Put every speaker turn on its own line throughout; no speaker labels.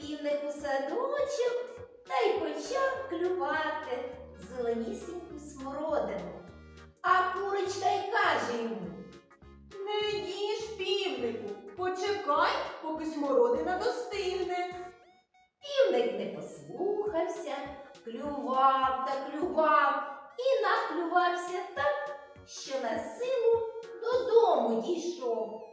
півник у садочок та й почав клювати зеленісіньку смородину. А курочка й каже йому
Не їж півнику, почекай, поки смородина достигне.
Півник не послухався, клював та клював і наклювався так, що на силу додому дійшов.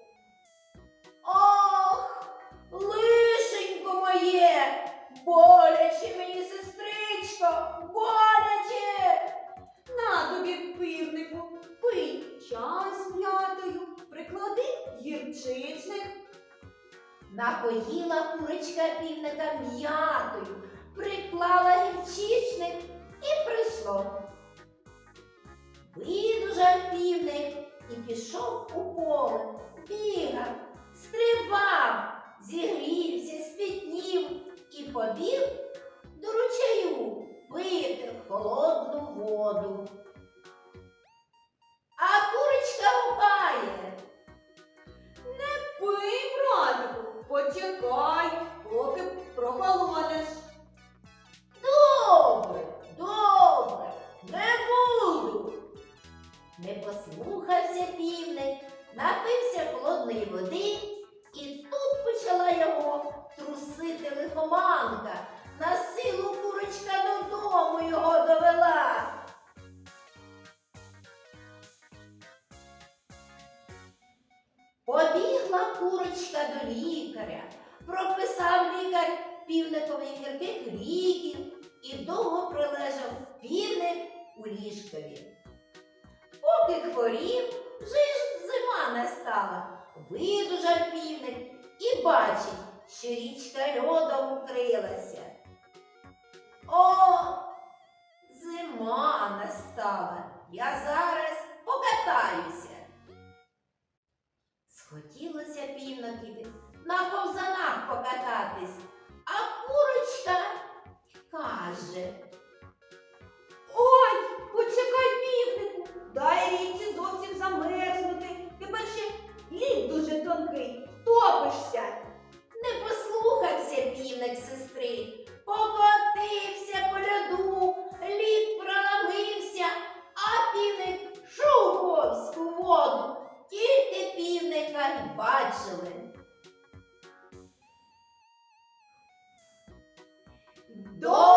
Гірчичник.
Напоїла курочка півника м'ятою, приклала гірчичник і прийшло. Видужав півник і пішов у поле, бігав, стрибав, зігрівся, спітнів і побіг до ручаю пити холодну воду. Холодної води, і тут почала його трусити лихоманка. На силу курочка додому його довела. Побігла курочка до лікаря, прописав лікар півникові гірких ліків і довго пролежав півник у ліжкові. Поки хворів, вже ж зима настала, виду жарпівник і бачить, що річка льодом укрилася. О, зима настала. Я зараз покатаюся. Схотілося півноківі на ковзанах покататись, а курочка каже бачили. До